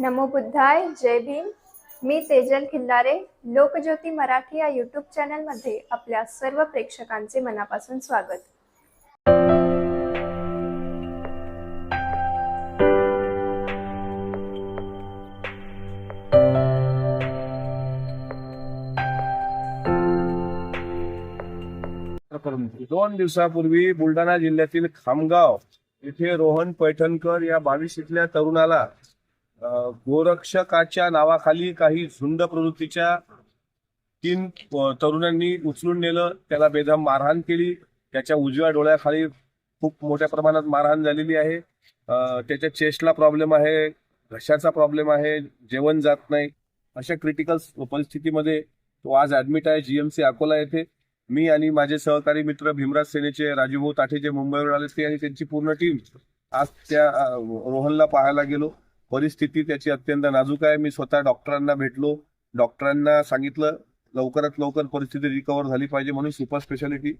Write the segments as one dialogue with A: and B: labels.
A: नमो बुद्धाय जय भीम. मी तेजल खिल्लारे लोकज्योती मराठी या यूट्यूब चॅनलमध्ये आपल्या सर्व प्रेक्षकांचे मनापासून स्वागत.
B: दोन दिवसापूर्वी बुलढाणा जिल्ह्यातील खामगाव येथे रोहन पैठणकर या बावीस इथल्या तरुणाला गोरक्षकाच्या नावाखाली काही झुंड प्रवृत्तीच्या तीन तरुणांनी उचलून नेलं. त्याला बेदम मारहाण केली. त्याच्या उजव्या डोळ्याखाली खूप मोठ्या प्रमाणात मारहाण झालेली आहे. त्याच्या चेस्टला प्रॉब्लेम आहे घशाचा प्रॉब्लेम आहे जेवण जात नाही. अशा क्रिटिकल परिस्थितीमध्ये तो आज ऍडमिट आहे जीएमसी अकोला येथे. मी आणि माझे सहकारी मित्र भीमराज सेनेचे राजूभाऊ ताठे जे मुंबईवर आले ते आणि त्यांची पूर्ण टीम आज त्या रोहनला पाहायला गेलो. परिस्थिती त्याची अत्यंत नाजूक आहे. मी स्वतः डॉक्टरांना भेटलो. डॉक्टरांना सांगितलं लवकरात लवकर परिस्थिती रिकव्हर झाली पाहिजे म्हणून सुपर स्पेशालिटी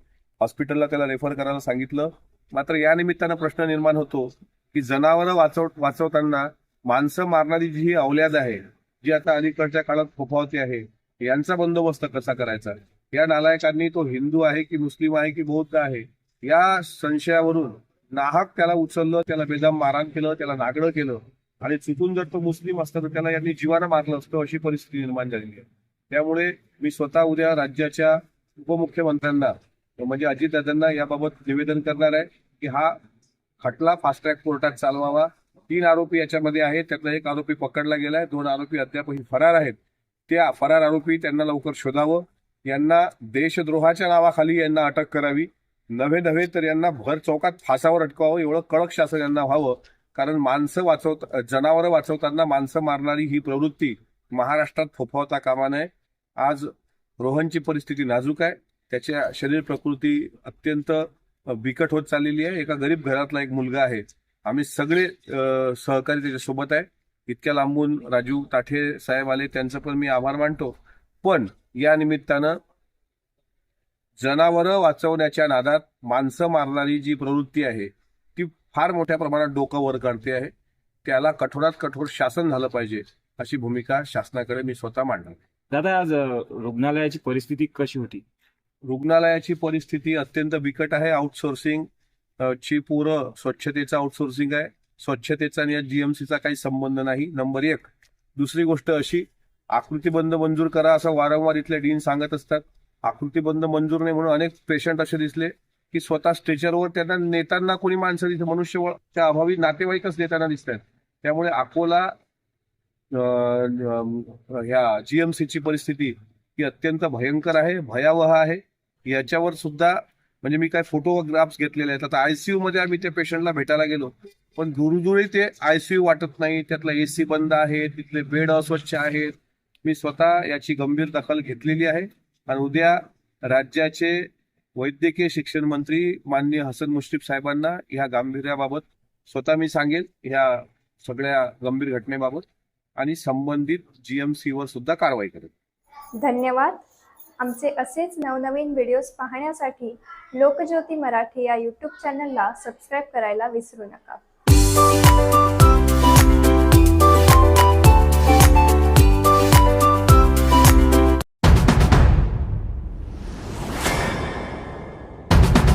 B: हॉस्पिटलला त्याला रेफर करायला सांगितलं. मात्र या निमित्तानं प्रश्न निर्माण होतो की जनावरं वाचव वाचवताना माणसं मारणारी जी ही अवल्याद आहे जी आता अलीकडच्या काळात फोफावती आहे यांचा बंदोबस्त कसा करायचा? या नालायकांनी तो हिंदू आहे की मुस्लिम आहे की बौद्ध आहे या संशयावरून नाहक त्याला उचललं त्याला बेदम मारहाण केलं त्याला नागडं केलं. आणि चुकून जर तो मुस्लिम असता तर त्याला यांनी जीवानं मारलं असतं अशी परिस्थिती निर्माण झालेली आहे. त्यामुळे मी स्वतः उद्या राज्याच्या उपमुख्यमंत्र्यांना म्हणजे अजितदादांना याबाबत निवेदन करणार आहे की हा खटला फास्ट ट्रॅक कोर्टात चालवावा. तीन आरोपी याच्यामध्ये आहेत त्यातला एक आरोपी पकडला गेलाय दोन आरोपी अद्यापही फरार आहेत. त्या फरार आरोपी त्यांना लवकर शोधावं. यांना देशद्रोहाच्या नावाखाली यांना अटक करावी. नव्हे नव्हे तर यांना भर चौकात फासावर अटकावं एवढं कडक शासन यांना व्हावं कारण माणसं वाचवत जनावरं वाचवताना माणसं मारणारी ही प्रवृत्ती महाराष्ट्रात फोफावता कामा नये आज रोहनची परिस्थिती नाजूक आहे. त्याच्या शरीर प्रकृती अत्यंत बिकट होत चाललेली आहे. एका गरीब घरातला एक मुलगा आहे. आम्ही सगळे सहकारी त्याच्यासोबत आहे. इतक्या लांबून राजू ताठे साहेब आले त्यांचं पण मी आभार मानतो. पण या निमित्तानं जनावरं वाचवण्याच्या नादात माणसं मारणारी जी प्रवृत्ती आहे फार मोठ्या प्रमाणात डोकं वर काढते आहे. त्याला कठोरात कठोर शासन झालं पाहिजे अशी भूमिका शासनाकडे मी स्वतः मांडणार
C: दादा आज रुग्णालयाची परिस्थिती कशी होती?
B: रुग्णालयाची परिस्थिती अत्यंत बिकट आहे. आउटसोर्सिंग ची पुरं स्वच्छतेचं आउटसोर्सिंग आहे. स्वच्छतेचा आणि जीएमसीचा काही संबंध नाही नंबर एक. दुसरी गोष्ट अशी आकृतीबंध मंजूर करा असं वारंवार इथले डीन सांगत असतात. आकृतीबंध मंजूर नाही म्हणून अनेक पेशंट असे दिसले. की स्वतः स्ट्रेचरवर त्यांना नेताना कोणी माणसं तिथे मनुष्यबळच्या अभावी नातेवाईकच नेताना दिसत आहेत त्यामुळे अकोला ह्या जीएमसीची परिस्थिती ही अत्यंत भयंकर आहे भयावह आहे. याच्यावर सुद्धा म्हणजे मी काय फोटोग्राफ्स घेतलेले आहेत. आता आयसीयू मध्ये आम्ही त्या पेशंटला भेटायला गेलो. पण दुरुजुळी ते आयसीयू वाटत नाही. त्यातला एसी बंद आहे तिथले बेड अस्वच्छ आहेत. मी स्वतः याची गंभीर दखल घेतलेली आहे. आणि उद्या राज्याचे वैद्यकीय शिक्षण मंत्री माननीय हसन मुश्रीफ साहेबांना ह्या गांभीर्याबाबत स्वतः मी सांगेल ह्या सगळ्या गंभीर घटनेबाबत आणि संबंधित जीएमसी वर सुद्धा कारवाई करेल.
A: धन्यवाद. आमचे असेच नवनवीन व्हिडिओज पाहण्यासाठी लोकज्योती मराठी या यूट्यूब चॅनलला सबस्क्राईब करायला विसरू नका.